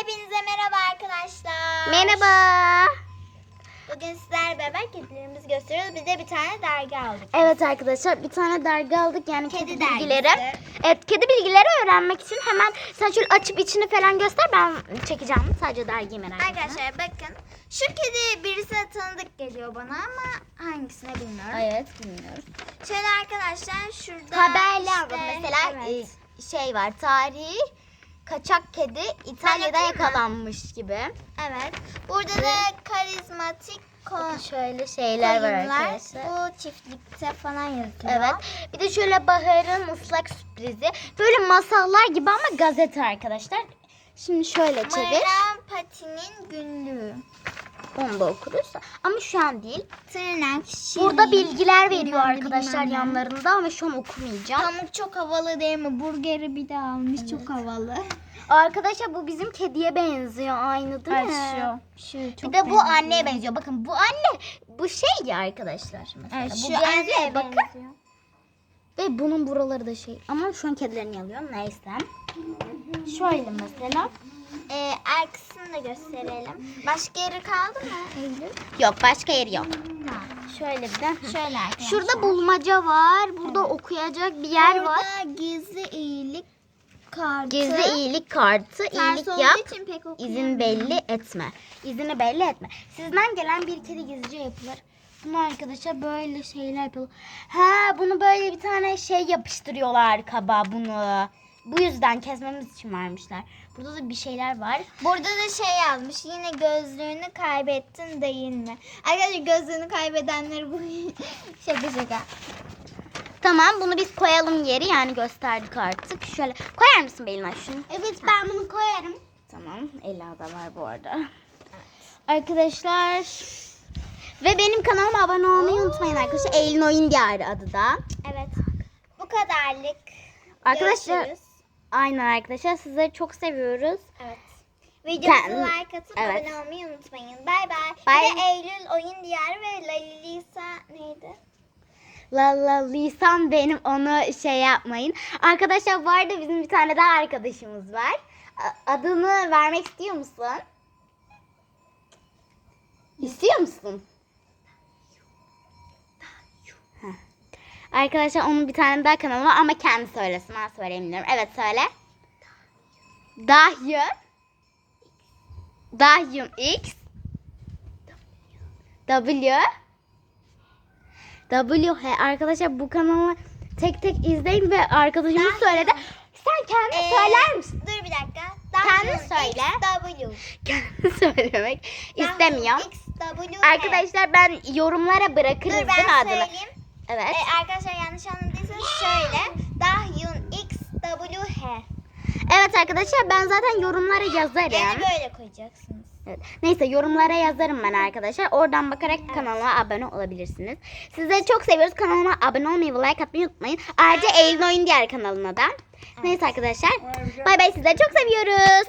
Hepinize merhaba arkadaşlar. Merhaba. Bugün sizlerle beraber kedilerimizi gösteriyoruz. Bir de bir tane dergi aldık. Evet arkadaşlar bir tane dergi aldık yani kedi, Kedi bilgileri. dergisi. Evet kedi bilgileri öğrenmek için hemen sen şöyle açıp içini falan göster ben çekeceğim sadece dergiyi merak etme. Arkadaşlar bakın. Şu kedi birisine tanıdık geliyor bana ama hangisine bilmiyorum. Evet bilmiyoruz. Şöyle arkadaşlar şurada Haberler işte- mesela evet. e, şey var tarihi kaçak kedi İtalya'da yakalanmış gibi. Evet. Burada da karizmatik ko- şöyle şeyler var koyunlar. arkadaşlar. Bu çiftlikte falan yazıyor. Evet. Bir de şöyle Bahar'ın ıslak sürprizi. Böyle masallar gibi ama gazete arkadaşlar. Şimdi şöyle çevir. Mara Pati'nin günlüğü. Onu da okuruz. Ama şu an değil. Tırnak, şirin. Burada bilgiler veriyor bilmem arkadaşlar bilmem yanlarında ama şu an okumayacağım. Pamuk çok havalı değil mi? Burgeri bir de almış çok havalı. Arkadaşlar bu bizim kediye benziyor aynı değil mi? Şu Bir de bu anneye benziyor. Bakın bu anne bu şey ya arkadaşlar. Mesela. Evet, bu şu benziyor. anneye Bakın. benziyor. Ve bunun buraları da şey. Ama şu an kedilerini alıyorum. Neyse. Şöyle mesela. Ee, arkasını da gösterelim. Başka yeri kaldı mı Eylül? Yok başka yeri yok. Tamam. Şöyle bir de. Şöyle arkadaşlar. Şurada bulmaca var. Burada okuyacak bir yer var. Burada gizli iyilik kartı. Gizli iyilik kartı. Ters iyilik olduğu yap. için pek İzin belli etme. İzini belli etme. Sizden gelen bir kedi gizlice yapılır. Bunu arkadaşlar böyle şeyler yapılır. Ha bunu böyle bir tane şey yapıştırıyorlar kaba bunu. Bu yüzden kesmemiz için vermişler. Burada da bir şeyler var. Burada da şey yazmış. Yine gözlüğünü kaybettin değil mi? Arkadaşlar gözlüğünü kaybedenleri bu şaka şaka. Tamam bunu biz koyalım yeri yani gösterdik artık. Şöyle koyar mısın Belinay şunu? Evet ben bunu koyarım. Tamam Ela da var bu arada. Arkadaşlar ve benim kanalıma abone olmayı unutmayın arkadaşlar. Eylül Oyun Diyarı adı da. Evet. Bu kadarlık. Arkadaşlar Görüşürüz. Aynen arkadaşlar sizleri çok seviyoruz. Evet. Kendi- like atıp Evet. abone olmayı unutmayın. Bay bay. Bay. Bir de Eylül Oyun Diyarı ve Lalisa neydi? La la lisan benim onu şey yapmayın. Arkadaşlar bu arada bizim bir tane daha arkadaşımız var. A- Adını vermek istiyor musun? İstiyor musun? Arkadaşlar onun bir tane daha kanalı var ama kendi söylesin. Ben söyleyemiyorum. Evet söyle. Dahyun. Dahyun X. W. W H arkadaşlar bu kanalı tek tek izleyin ve arkadaşımız söyledi. Sen kendin Ee, söyler misin? Dur bir dakika. Dahyun söyle. XW. Kendin söylemek istemiyorum. XW. Arkadaşlar ben yorumlara bırakırız Dur değil mi ben adını? söyleyeyim. Evet. Ee, arkadaşlar yanlış anladıysanız şöyle. Dahyun XWH. Evet arkadaşlar ben zaten yorumlara yazarım. Yani böyle koyacaksınız. Evet. Neyse yorumlara yazarım ben arkadaşlar. Oradan bakarak kanalıma abone olabilirsiniz. Sizleri çok seviyoruz. Kanalıma abone olmayı ve like atmayı unutmayın. Ayrıca Eylül Oyun diğer kanalına da. Neyse arkadaşlar. Bay bay sizleri çok seviyoruz.